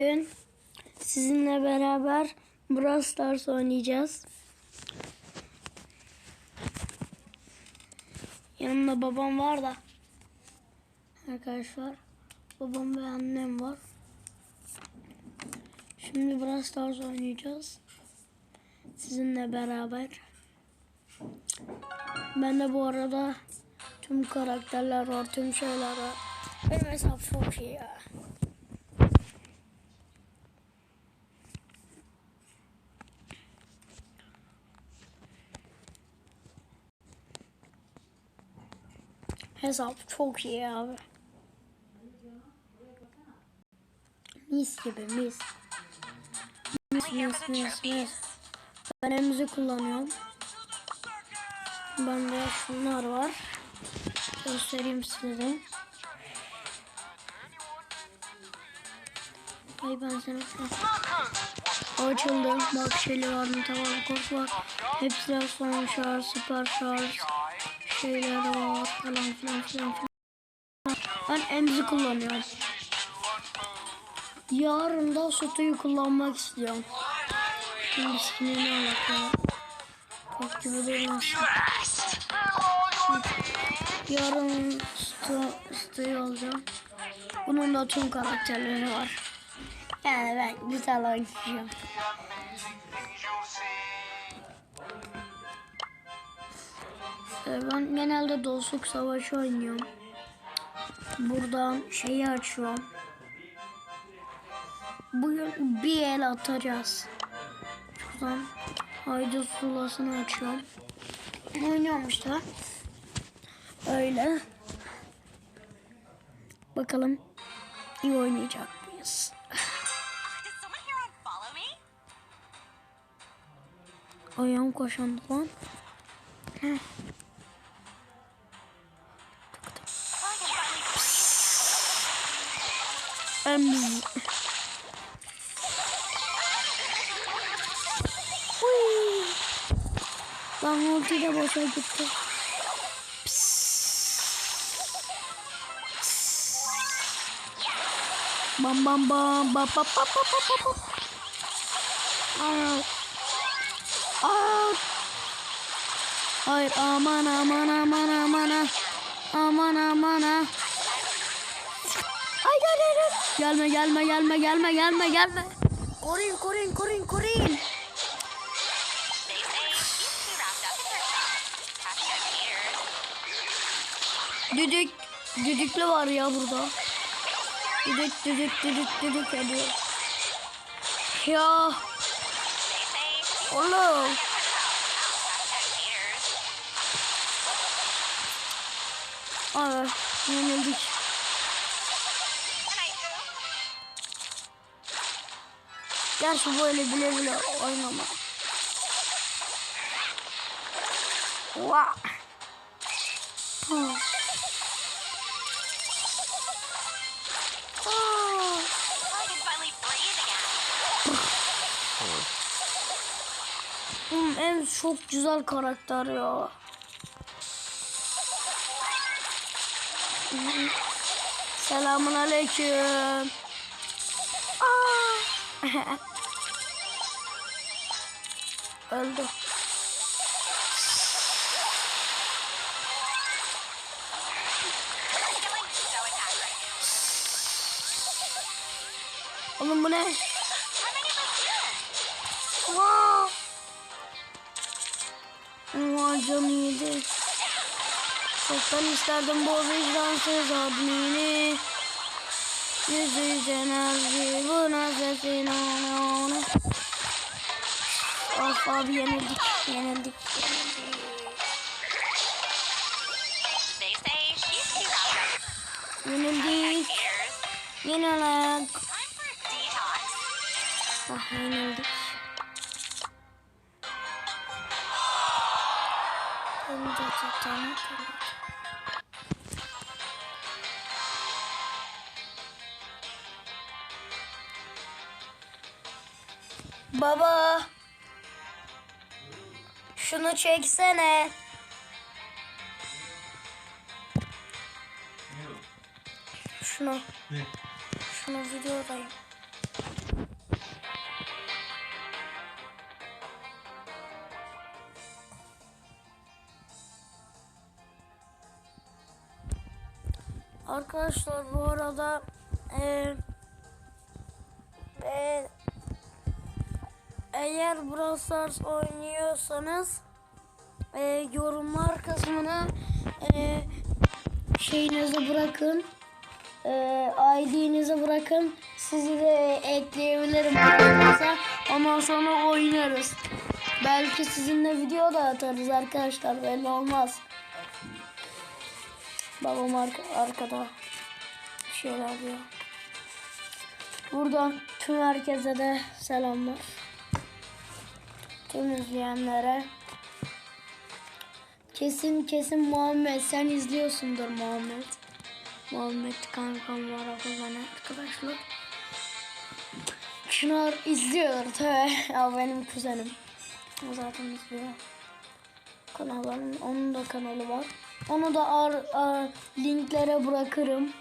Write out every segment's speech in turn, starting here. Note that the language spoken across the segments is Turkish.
Bugün sizinle beraber Brawl Stars oynayacağız. Yanımda babam var da. Arkadaşlar. Babam ve annem var. Şimdi Brawl Stars oynayacağız. Sizinle beraber. Ben de bu arada tüm karakterler var, tüm şeyler var. Benim hesap çok iyi ya. Hesap çok iyi abi. Mis gibi mis. Mis mis mis mis. Ben elimizi kullanıyorum. Bende şunlar var. Göstereyim size. Ay ben seni... Açıldı. Bak şeyli var, tavalı kort var. Hepsi son şarj, süper şarj şeyler var falan filan filan. Ben emzi kullanıyorum. Yarın da sütüyü kullanmak istiyorum. Şimdi skinini alalım. Bak gibi durmasın. Yarın sütüyü alacağım. Bunun da tüm karakterleri var. Yani ben güzel oynayacağım. Ee, Ben genelde dostluk savaşı oynuyorum. Buradan şeyi açıyorum. Bugün bir el atacağız. Şuradan haydi sulasını açıyorum. Oynuyorum işte. Öyle. Bakalım iyi oynayacak mıyız? Ayağım koşandı lan. Nah. Ähm. Bangun tidak mau gitu. Bam bam bam bam bam bam bam bam bam. Ah. Ah. Hayır aman aman aman aman ah. aman aman ah. Ay gel gel gel. Gelme gelme gelme gelme gelme gelme. Koruyun koruyun koruyun koruyun. Düdük. Düdüklü var ya burada. Düdük düdük düdük düdük ediyor. Ya oğlum. Aa, yenildik. Gerçi böyle bile bile oynama. Vah. Wow. en çok güzel karakter ya. Selamun aleyküm. Öldü. Oğlum bu ne? Wow. Oha canı yedi. Çoktan isterdim bu vicdansız admini. Yüzü enerji buna sesin onu onu. Of abi yenildik yenildik. Yenildik. Yenildik. Ah yenildik. Önce çatana kadar Baba. Şunu çeksene. Şunu. Ne? Şunu videodayım. Arkadaşlar bu arada eee eğer Brawl Stars oynuyorsanız e, yorumlar kısmına e, şeyinizi bırakın. E, ID'nizi bırakın. Sizi de ekleyebilirim. Ondan sonra oynarız. Belki sizinle video da atarız arkadaşlar. Belli olmaz. Babam arka- arkada şeyler diyor. Buradan tüm herkese de selamlar. Tüm izleyenlere. Kesin kesin Muhammed sen izliyorsundur Muhammed. Muhammed kankam var arkadaşlar. Çınar izliyor tabi. Ya benim kuzenim. O zaten izliyor. Kanalların onun da kanalı var. Onu da ar, ar- linklere bırakırım.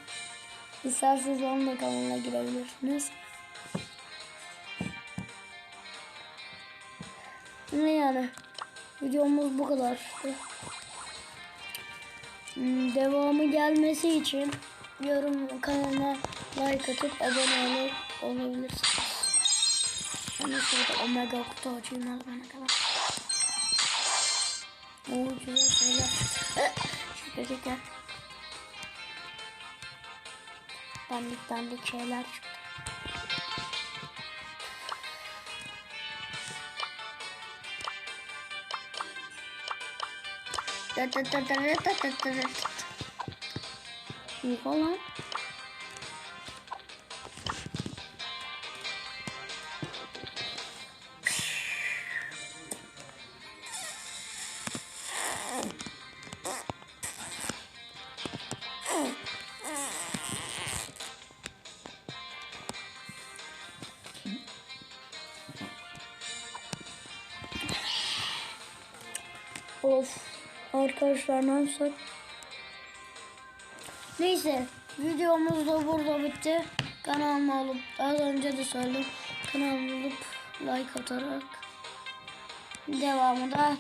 İsterseniz onun da kanalına girebilirsiniz. Ne yani? Videomuz bu kadar. Hmm, Devamı gelmesi için yorum kanalına like atıp abone olup olabilirsiniz. Ben de şurada omega kutu açayım az bana kadar. Oo güzel şeyler. Şaka şaka. Dandik dandik şeyler çıktı. Yuh lan. Of. Arkadaşlar ne yapsak? Neyse. Videomuz da burada bitti. Kanalıma olup az önce de söyledim. Kanalıma olup like atarak devamı da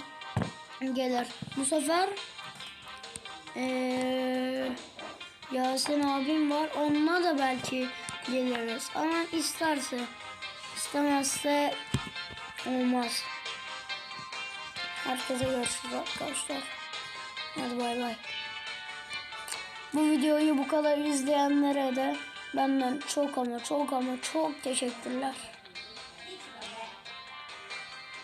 gelir. Bu sefer eee Yasin abim var. Onunla da belki geliriz. Ama isterse istemezse olmaz. Herkese görüşürüz arkadaşlar. Hadi bay bay. Bu videoyu bu kadar izleyenlere de benden çok ama çok ama çok teşekkürler.